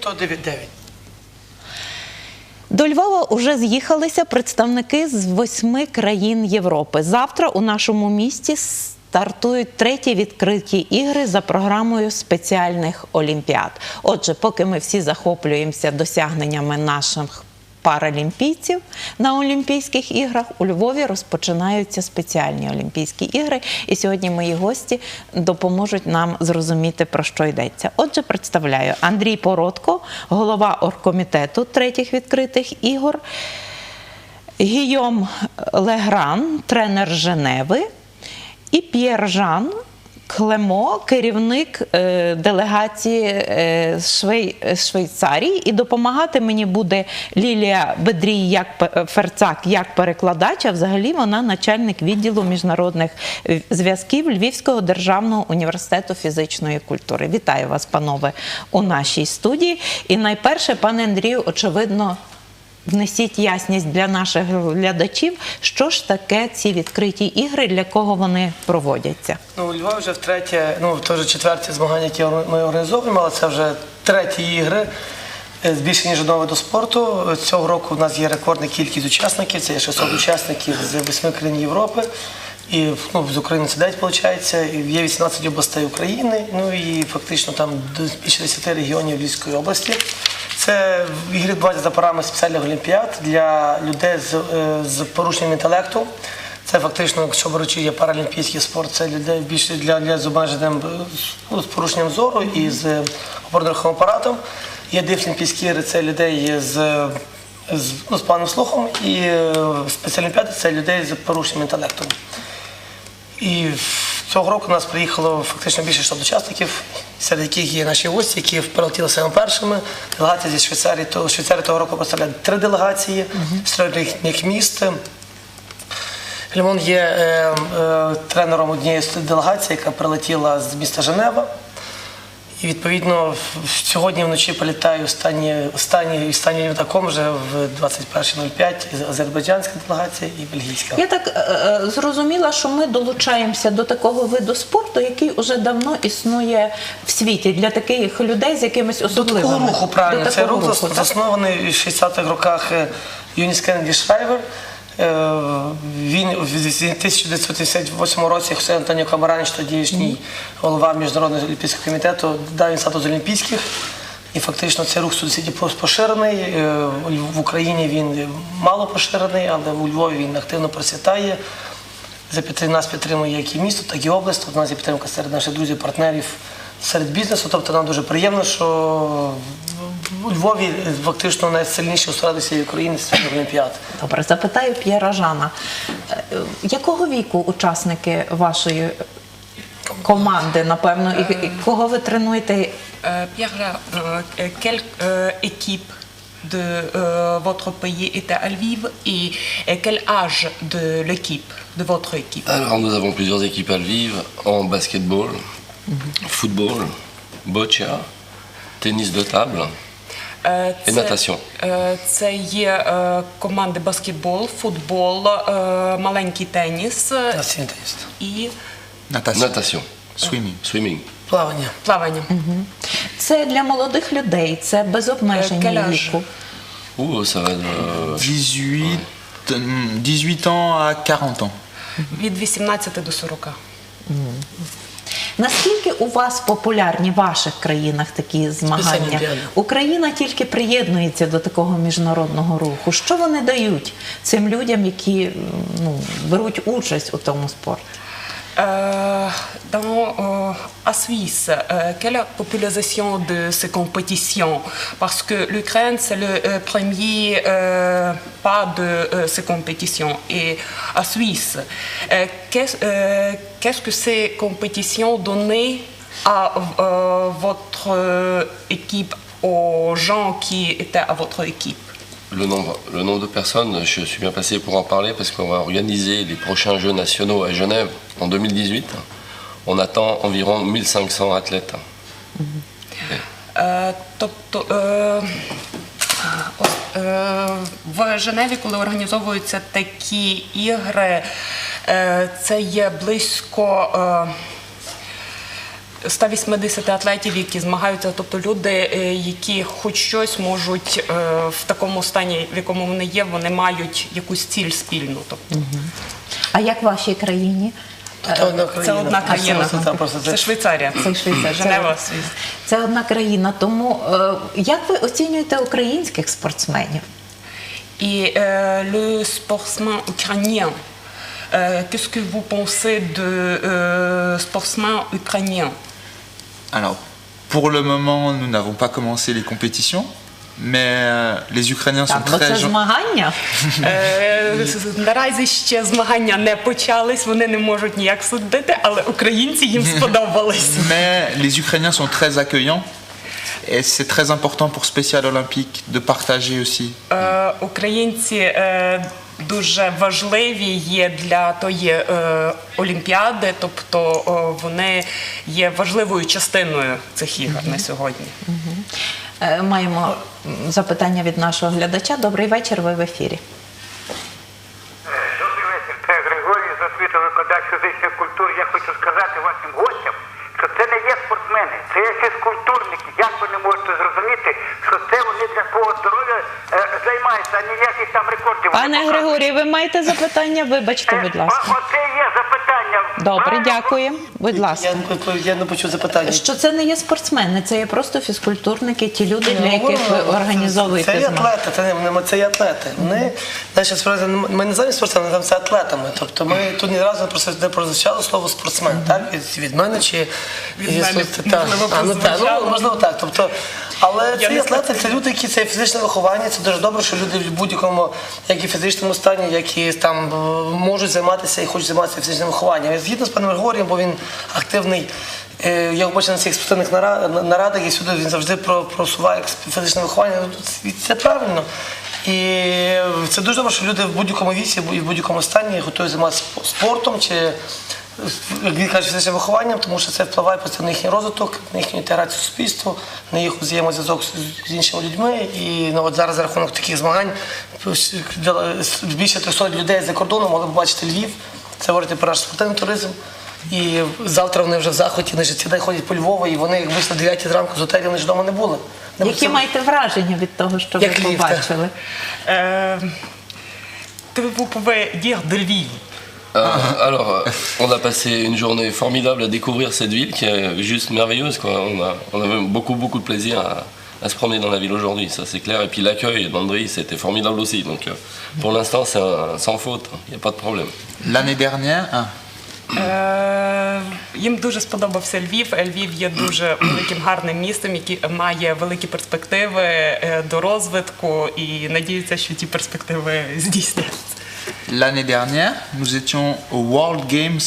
то 9. До Львова уже з'їхалися представники з восьми країн Європи. Завтра у нашому місті стартують треті відкриті ігри за програмою спеціальних олімпіад. Отже, поки ми всі захоплюємося досягненнями наших паралімпійців на Олімпійських іграх у Львові розпочинаються спеціальні Олімпійські ігри. І сьогодні мої гості допоможуть нам зрозуміти про що йдеться. Отже, представляю Андрій Породко, голова оргкомітету третіх відкритих ігор. Гійом Легран, тренер Женеви, і П'єр Жан Клемо, керівник е, делегації е, Швей, Швейцарії. І допомагати мені буде Лілія Бедрій як Ферцак як перекладач, а взагалі вона начальник відділу міжнародних е, зв'язків Львівського державного університету фізичної культури. Вітаю вас, панове, у нашій студії. І найперше, пане Андрію, очевидно. Внесіть ясність для наших глядачів, що ж таке ці відкриті ігри, для кого вони проводяться. Ну, у Львові вже втретє, ну, теж четверті змагання, які ми організовуємо, але це вже треті ігри. е, Більше ніж одного виду спорту. Цього року у нас є рекордна кількість учасників, це є 600 учасників з 8 країн Європи. І ну, з України це 9, виходить, є 18 областей України, ну і фактично там більше 10 регіонів Львівської області. Це ігри відбуваються за програмою спеціальних олімпіад для людей з, е, з порушенням інтелекту. Це фактично, якщо беручи є паралімпійський спорт, це людей більше для, для з обмеженим е, ну, з порушенням зору і з опорно-руховим апаратом. Є дефлімпійські ігри, це людей з, з, ну, з поганим слухом, і е, спеціальні олімпіади це людей з порушенням інтелекту. І цього року у нас приїхало фактично більше 100 учасників, серед яких є наші гості, які прилетіли саме першими. Делегація зі Швейцарії, то Швейцарія того року представляє три делегації з трьох міст. Лімон є е, е, тренером однієї з делегацій, яка прилетіла з міста Женева. І відповідно сьогодні вночі політаю останні, останні, останнім літаком вже в 21.05 азербайджанська делегація і бельгійська. Я так е, е, зрозуміла, що ми долучаємося до такого виду спорту, який уже давно існує в світі для таких людей з якимись До такого руху, правильно. До Цей такого рух руху, заснований в 60-х роках е, Юніс Кеннеді Шрайвер. Е, Він в 1958 році Хосей Антоніо Камараніч, тодішній голова Міжнародного олімпійського комітету, дав він статус олімпійських. І фактично цей рух в поширений. Е, В Україні він мало поширений, але у Львові він активно процвітає. За нас підтримує як і місто, так і область. У нас є підтримка серед наших друзів, партнерів, серед бізнесу. Тобто нам дуже приємно, що у Львові фактично найсильніші всієї України світових олімпіад. Добре, запитаю П'єра Жана. Е, е, Якого віку учасники вашої команди, напевно, і, і кого ви тренуєте? Euh, quelle équipe de euh, votre pays est à Lviv et, et quel âge de l'équipe, de votre équipe Alors, nous avons plusieurs équipes à Lviv en basketball, football, boccia, tennis de table. Е, І natation. е, Це є е, команди баскетбол, футбол, е, маленький теніс і. Natation. Swimming. Swimming. Плавання. плавання. Це для молодих людей, це без обмеження віку. Va de... 18, 18 ans à 40 ans. Від 18 до 40. Наскільки у вас популярні в ваших країнах такі змагання? Україна тільки приєднується до такого міжнародного руху. Що вони дають цим людям, які ну, беруть участь у тому спорті? Euh, dans, euh, à Suisse, euh, quelle est la popularisation de ces compétitions? Parce que l'Ukraine, c'est le premier pas de ces compétitions. Et à Suisse, qu'est-ce que ces compétitions donnaient à votre équipe, aux gens qui étaient à votre équipe? Le nombre, le nombre de personnes, je suis bien placé pour en parler parce qu'on va organiser les prochains Jeux nationaux à Genève en 2018. On attend environ 1500 athlètes. Е, Тобто е, е, в Женеві, коли організовуються такі ігри, е, це є близько. е, 180 атлетів, які змагаються, тобто люди, е, які хоч щось можуть е, в такому стані, в якому вони є, вони мають якусь ціль спільну. Тобто А як в вашій країні? Це одна це країна. одна А країна. що це просто Це Швейцарія. Це Швейцарія. Женева, Це- Свіс. Це одна країна. Тому е, як ви оцінюєте українських спортсменів? Et euh, le sportsman ukrainien, euh, qu'est-ce que vous pensez de euh, sportsman ukrainien Alors, pour le moment, nous n'avons pas commencé les compétitions, mais euh, les Ukrainiens sont très це змагання. Е, Наразі ще змагання не почались, вони не можуть ніяк судити, але українці їм сподобались. mais les Ukrainiens sont très accueillants. Et c'est très important pour Spécial Olympique de partager aussi. Е, Українці е, дуже важливі є для тої е, олімпіади, тобто вони є важливою частиною цих ігор на сьогодні. Е, Маємо запитання від нашого глядача. Добрий вечір, ви в ефірі. Добрий вечір, це Григорій з освіти викладач фізичної культури. Я хочу сказати вашим гостям, що це не є спортсмени, це є фізкультурники. Як ви не можете зрозуміти, що це вони для свого здоров'я е, займаються, а ніяких там рекордів. Пане. Григорій, ви маєте запитання? Вибачте, Е, будь ласка. Оце. Добре, дякуємо. Будь ласка. Я, не- я не почув запитання. Що це не є спортсмени, це є просто фізкультурники, ті люди, для Ну, яких ви організовуєте Це є атлети, це, не, не- це є атлети. Вони, знаєш, справді, ми не знаємо спортсменами, ми це атлетами. Тобто ми тут ні разу не прозвучало- слово спортсмен, так? Від, від мене чи Від ну, так, прозвучало. ну, можливо, так. Тобто, але Я ці атлети це люди, які це фізичне виховання. Це дуже добре, що люди в будь-якому, як і фізичному стані, як і там е, можуть займатися і хочуть займатися фізичним вихованням. Я згідно з паном Григорієм, бо він активний. е, Я бачив на цих спортивних нарадах і сюди він завжди просуває фізичне виховання. Ну, це- Це правильно. І це дуже добре, що люди в будь-якому віці і в будь-якому стані готові займатися спортом чи як він каже, фізичним вихованням, тому що це впливає просто на їхній розвиток, на їхню інтеграцію в суспільство, на їх взаємозв'язок з, з іншими людьми. І ну, от зараз за рахунок таких змагань більше 300 людей за кордоном могли б бачити Львів. Це говорити про наш спортивний туризм. І завтра вони вже в захваті, вони ж ці день ходять по Львову, і вони як вийшли 9 зранку з готелю, вони ж вдома не були. Не Які це- маєте враження від того, що ви Як Львів, так. побачили? Е, vous pouvez dire de Lviv. Euh, alors, euh, on a passé une journée formidable à découvrir cette ville qui est juste merveilleuse. Quoi. On, a, on avait beaucoup, beaucoup de plaisir à, à se promener dans la ville aujourd'hui, ça c'est clair. Et puis l'accueil d'André, c'était formidable aussi. Donc euh, pour l'instant, c'est un- sans faute, il n'y a pas de problème. L'année dernière, ah, Е, їм дуже сподобався Львів. Львів є дуже великим гарним містом, який має великі перспективи е, до розвитку і надіються, що ті перспективи здійсняться. l'année dernière, nous étions aux World Games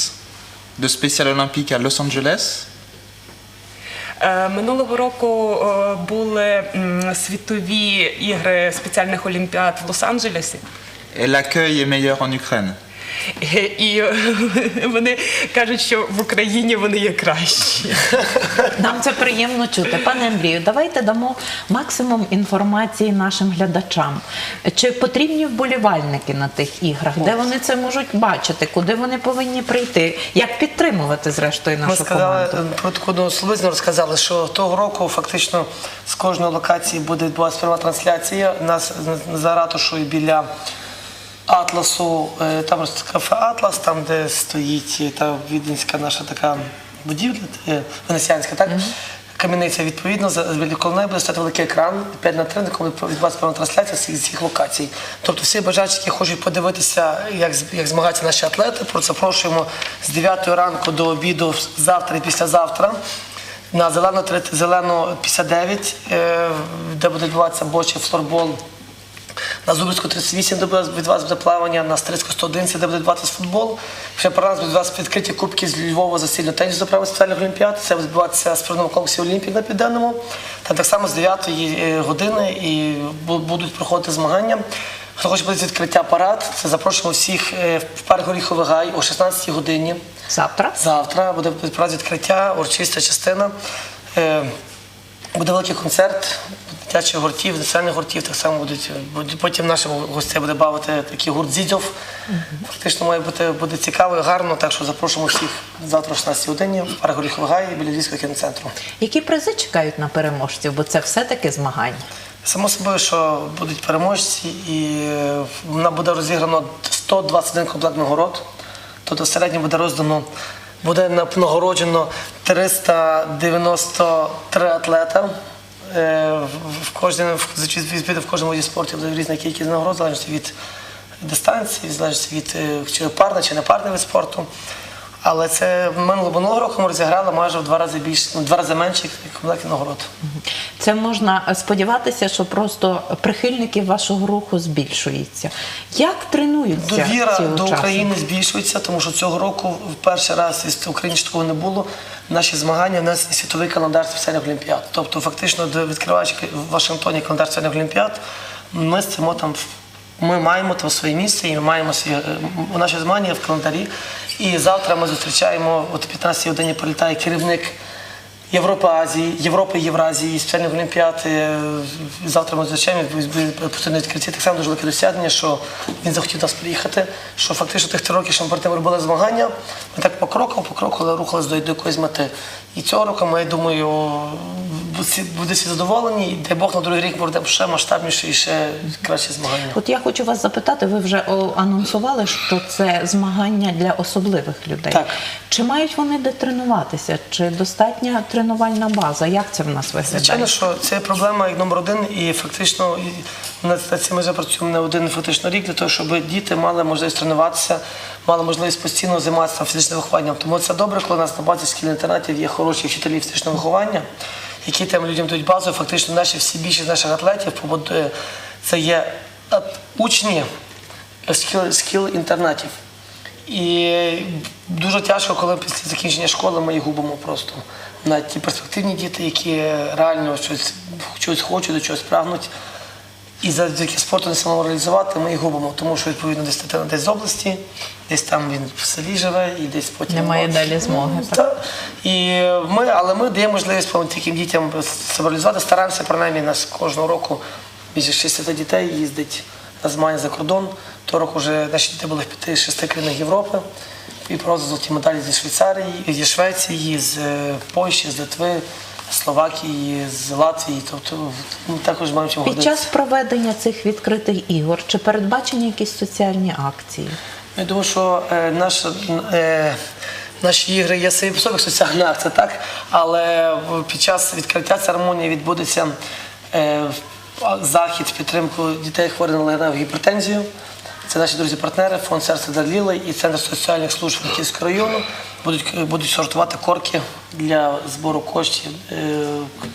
de Spécial Olympique à Los Angeles. Е, Минулого року е, були м, світові ігри спеціальних олімпіад в Лос-Анджелесі. Et l'accueil est meilleur en Ukraine. Е, І е, вони кажуть, що в Україні вони є кращі. Нам це приємно чути. Пане Андрію, давайте дамо максимум інформації нашим глядачам. Чи потрібні вболівальники на тих іграх? Де вони це можуть бачити? Куди вони повинні прийти? Як підтримувати зрештою Ми нашу сказали команду? е, про таку одну словизну розказали, що того року фактично з кожної локації буде відбуватися пряма трансляція. У нас за ратушою біля Атласу, е, там ось кафе Атлас, там де стоїть е, та віденська наша така будівля, венеціанська, так? Кам'яниця відповідно біля колонеї буде стояти великий екран 5 на 3, на якому буде відбуватися пряма трансляція з цих, локацій. Тобто всі бажаючі, які хочуть подивитися, як, як змагаються наші атлети, про запрошуємо з 9 ранку до обіду завтра і післязавтра. На зелену, тридцять- зелену 59, е, де буде відбуватися бочі флорбол. На Зубрську 38, де буде від вас буде плавання, на Стрицьку 111, де буде відбуватися футбол. Ще про нас від вас відкриті кубки з Львова за сильну теніс до правил спеціальних олімпіад. Це буде відбуватися в спортивному комплексі Олімпік на Південному. Та так само з 9 години і будуть проходити змагання. Хто хоче подивитися відкриття парад, це запрошуємо всіх е, в парк Горіховий Гай о 16 годині. Завтра? Завтра буде відправді відкриття, урочиста частина. Е, Буде великий концерт дитячих гуртів, національних гуртів, так само будуть. Потім нашим гостям буде бавити такий гурт Зідьов. Фактично має бути буде цікаво і гарно, так що запрошуємо всіх завтра о 16 годині в парк Горіховий Гай біля Львівського кіноцентру. Які призи чекають на переможців? Бо це все-таки змагання. Само собою, що будуть переможці, і е, вона буде розіграно 121 комплект нагород. Тобто в середньому буде роздано, буде на- нагороджено 393 атлета. Е, В, кожен, в, кожному виді спорту буде різна кількість нагород, залежить від дистанції, залежить від е, чи парна, чи не парний вид спорту. Але це минулого минулого року ми розіграли майже в два рази більше, ну, в два рази менше комплектів нагород. Це можна сподіватися, що просто прихильників вашого руху збільшується. Як тренуються Довіра ці до учасники? України збільшується, тому що цього року в перший раз із України такого не було. Наші змагання внесені в світовий календар спеціальних олімпіад. Тобто, фактично, до- відкриваючи в Вашингтоні календар спеціальних олімпіад, ми стоїмо там. Ми маємо там своє місце і ми маємо свої, е, наші змагання в календарі. І завтра ми зустрічаємо, от о 15 годині прилітає керівник Європи, Азії, Європи, Євразії, спеціальних олімпіад. Завтра ми зустрічаємо постійно відкритті. Так само дуже велике досягнення, що він захотів нас приїхати. Що фактично тих три роки, що ми перед тим робили змагання, ми так покроково, покроково рухались до, до якоїсь мети. І цього року ми, я думаю, буде всі задоволені, і дай Бог на другий рік буде ще масштабніше і ще кращі змагання. От я хочу вас запитати, ви вже анонсували, що це змагання для особливих людей. Так. Чи мають вони де тренуватися? Чи достатня тренувальна база? Як це в нас виглядає? Звичайно, що це проблема як номер один, і фактично цим ми вже працюємо не один фактично рік для того, щоб діти мали можливість тренуватися, мали можливість постійно займатися фізичним вихованням. Тому це добре, коли у нас на базі шкільних інтернатів є хороші вчителі фізичного виховання, які тим людям дають базу. Фактично, наші всі більшість наших атлетів це є е, учні скіл інтернатів. І дуже тяжко, коли після закінчення школи ми їх губимо просто. На ті перспективні діти, які реально щось, щось хочуть, до чогось прагнуть. І завдяки спорту не самореалізувати, ми їх губимо, тому що відповідно десь дитина десь з області, десь там він в селі живе і десь потім Немає от. далі змоги, Ну, та. І ми, але ми даємо можливість таким дітям самореалізувати. Стараємося принаймні нас кожного року більше 60 дітей їздить на змагання за кордон. Того року вже наші діти були в 5-6 країнах Європи. І просто золоті медалі зі Швейцарії, зі Швеції, з е, Польщі, з Литви, Словакії, з Латвії. Тобто ми також маємо чим Під час проведення цих відкритих ігор чи передбачені якісь соціальні акції? Я думаю, що е, наша, е, наші ігри є собі соціальна акція, так? Але під час відкриття церемонії відбудеться е, захід підтримку дітей хворих на легеневу гіпертензію. Це наші друзі-партнери, фонд серця Дарліли і Центр соціальних служб Франківського району будуть, будуть сортувати корки для збору коштів е,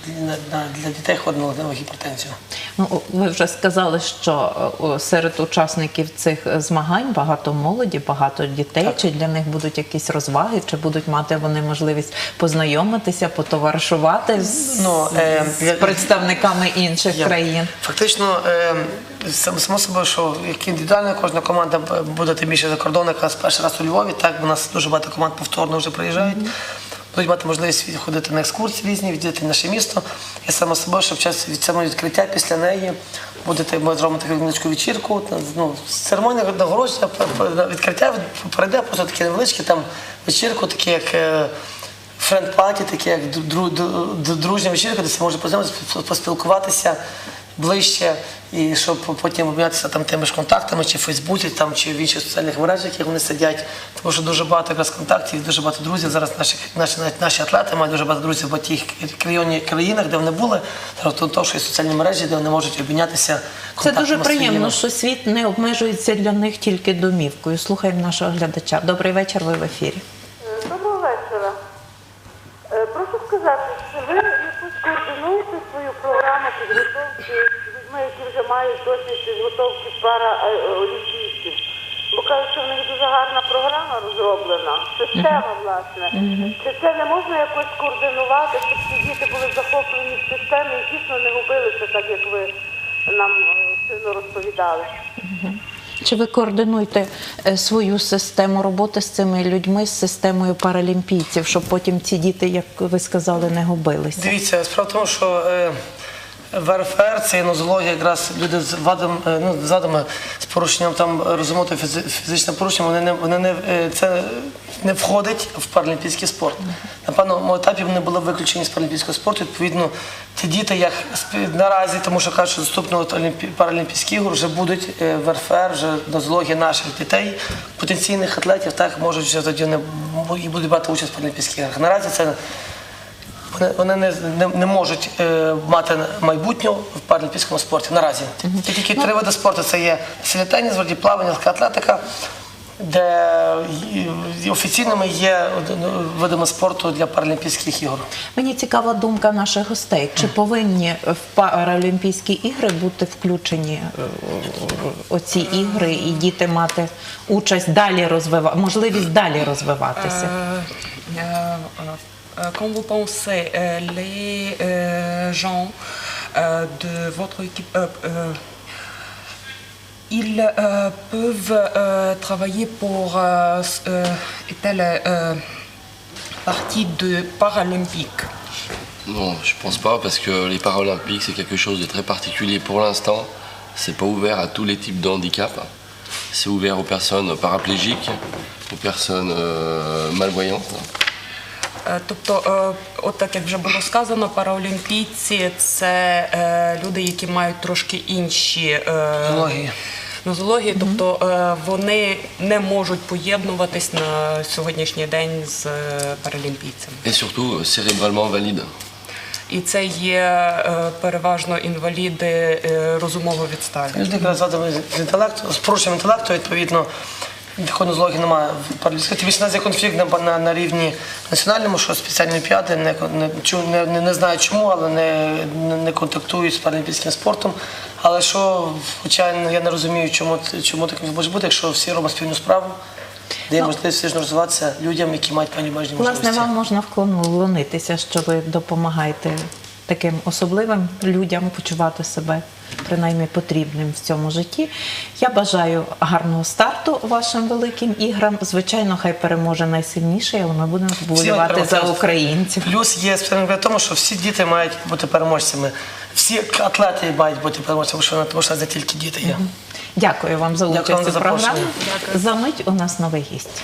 для, дітей хворих гіпертензію. Ну, ви вже сказали, що серед учасників цих змагань багато молоді, багато дітей. Чи для них будуть якісь розваги, чи будуть мати вони можливість познайомитися, потоваришувати з, Ну, е, з представниками інших Я- країн? Фактично, е, сам- само собою, що як індивідуально кожна команда буде тим більше за кордоном, якраз перший раз у Львові. Так, у нас дуже багато команд повторно вже приїжджають. Будуть мати можливість ходити на екскурсії різні, відвідати наше місто. І само собою, що в час від самого відкриття після неї будете ми зробимо таку невеличку вечірку. Ну, церемонія нагородження, відкриття від- перейде просто такі невеличкі там вечірку, такі як. френд-паті, такі як дру- дру- дру- дружня вечірка, де це може познайомитися, поспілкуватися ближче, і щоб потім обмінятися там тими ж контактами, чи в Фейсбуці, там, чи в інших соціальних мережах, як вони сидять. Тому що дуже багато якраз контактів, дуже багато друзів. Зараз наші, наші, навіть наші атлети мають дуже багато друзів в тих країнах, де вони були, тому що є соціальні мережі, де вони можуть обмінятися Це дуже приємно, що світ не обмежується для них тільки домівкою. Слухаємо нашого глядача. Добрий вечір, ви в ефірі. Доброго вечора. Е, Прошу сказати, чи ви якось координуєте свою програму підготовки з людьми, які вже мають досвід підготовки пара е, олімпійців? Бо кажуть, що в них дуже гарна програма розроблена, система, власне. Чи це не можна якось координувати, щоб ці діти були захоплені в системі і дійсно не губилися, так як ви нам е, сильно розповідали? Чи ви координуєте е, свою систему роботи з цими людьми, з системою паралімпійців, щоб потім ці діти, як ви сказали, не губилися? Дивіться, справа в тому, що в РФР це є якраз люди з вадом, е, ну, з вадами, з порушенням там розуму та фізи- фізичним порушенням, вони не вони не е, це не входить в паралімпійський спорт. На певному етапі вони були виключені з паралімпійського спорту. Відповідно, ті діти, як спі- наразі, тому що кажуть, що доступного Олімпі- паралімпійських ігор вже будуть е, в РФР, вже нозологія наших дітей, потенційних атлетів, так можуть вже тоді не і будуть брати участь в паралімпійських іграх. Наразі це вони, вони не, не, не можуть е, мати майбутнього в паралімпійському спорті наразі. Це тільки три види спорту: це є сильний теніс, воді плавання, легка атлетика, де і- і офіційними є ну, видами спорту для паралімпійських ігор. Мені цікава думка наших гостей. Чи повинні в Паралімпійські ігри бути включені е, оці ігри і діти мати участь далі розвивати, можливість далі розвиватися? Euh, quand vous pensez euh, les euh, gens de votre équipe, ils peuvent travailler pour telle partie de paralympique. Non, je pense pas parce que les Paralympiques c'est quelque chose de très particulier pour l'instant. C'est pas ouvert à tous les types de handicap. C'est ouvert aux personnes paraplégiques, aux personnes malvoyantes. Е, Тобто, е, от так як вже було сказано, параолімпійці це е, люди, які мають трошки інші Нозології. нозології, тобто вони не можуть поєднуватись на сьогоднішній день з паралімпійцями. Et surtout cérébralement valides. І це є переважно інваліди розумового відставлення. Люди з інтелекту, з порушенням інтелекту, відповідно, такої нозології немає в паралімпійській. Тим нас є конфлікт на, на, на рівні національному, що спеціальні олімпіади не, не, не, не, не знаю чому, але не, не, не контактують з паралімпійським спортом. Але що, хоча я не розумію, чому, чому таке може бути, якщо всі роблять спільну справу, дає можливість все ж розвиватися людям, які мають певні обмежені Власне, вам можна вклону влонитися, що ви допомагаєте таким особливим людям почувати себе принаймні потрібним в цьому житті. Я бажаю гарного старту вашим великим іграм. Звичайно, хай переможе найсильніший, але ми будемо вболівати за українців. Плюс є спеціальний в тому, що всі діти мають бути переможцями. Всі атлети мають бути переможцями, тому що, це тільки діти є. Дякую вам за участь у програмі. За мить у нас новий гість.